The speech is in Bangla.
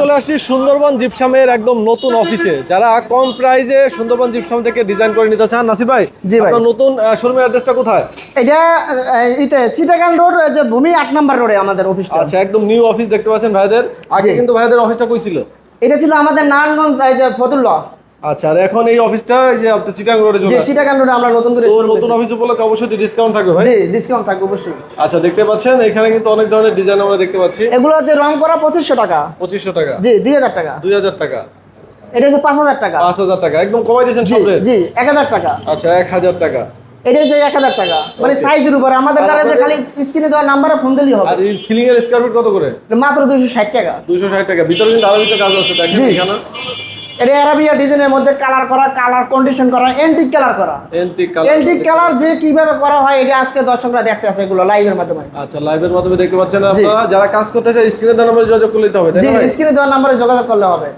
চলে আসছি সুন্দরবন জিপসামের একদম নতুন অফিসে। যারা কম প্রাইজে সুন্দরবন জিপসাম থেকে ডিজাইন করে নিতে চান নাসির ভাই জি ভাই। নতুন শোরুমের অ্যাড্রেসটা কোথায়? এটা ইতে সিটাগান রোড যে ভূমি আট নাম্বার রোডে আমাদের অফিসটা আচ্ছা একদম নিউ অফিস দেখতে পাচ্ছেন ভাইদের। আগে কিন্তু ভাইদের অফিসটা কই ছিল? এটা ছিল আমাদের নারায়ণগঞ্জ ফতুল্লা। আচ্ছা আর এখন এই অফিসটা যে আপনার চিটাং রোডে যে। সিটাগান রোডে আমরা নতুন করে শুরু নতুন। অফিস উপলক্ষে অবশ্যই ডিসকাউন্ট থাকবে ভাই? জি ডিসকাউন্ট থাকবে অবশ্যই। আচ্ছা দেখতে পাচ্ছেন এখানে কিন্তু অনেক ধরনের ডিজাইন আমরা দেখতে পাচ্ছি। এগুলো হচ্ছে রং করা পঁচিশশো টাকা। পঁচিশশো টাকা। জি দুই হাজার টাকা। দুই হাজার টাকা। এটা হচ্ছে পাঁচ হাজার টাকা। পাঁচ হাজার টাকা। একদম কমাই দিয়েছেন সব? জি এক হাজার টাকা। আচ্ছা এক হাজার টাকা। এটা এক হাজার টাকা। মানে. সাইজের উপরে। আমাদের দ্বারা যে খালি স্ক্রিনে দেওয়ার নাম্বারে ফোন দিলেই হবে। আর এই সিলিং এর স্কোয়ার ফিট কত করে? মাত্র দুইশো ষাট টাকা। দুইশো ষাট টাকা। ভিতরে কিন্তু আরও কিছু কাজ আছে দেখেন এখানে। এটা অ্যারাবিয়া ডিজাইনের মধ্যে কালার করা কালার কন্ডিশন করা এন্টিক কালার করা। এন্টিক কালার এন্টিক কালার যে কীভাবে করা হয় এটা আজকে দর্শকরা দেখতে আছে এগুলো লাইভের মাধ্যমে। আচ্ছা লাইভের মাধ্যমে দেখতে পাচ্ছেন আপনারা। যারা কাজ করতে চায় স্ক্রিনে দেওয়া নম্বরে যোগাযোগ করতে হবে জি? স্ক্রিনে দেওয়ার নাম্বারে যোগাযোগ করলে হবে।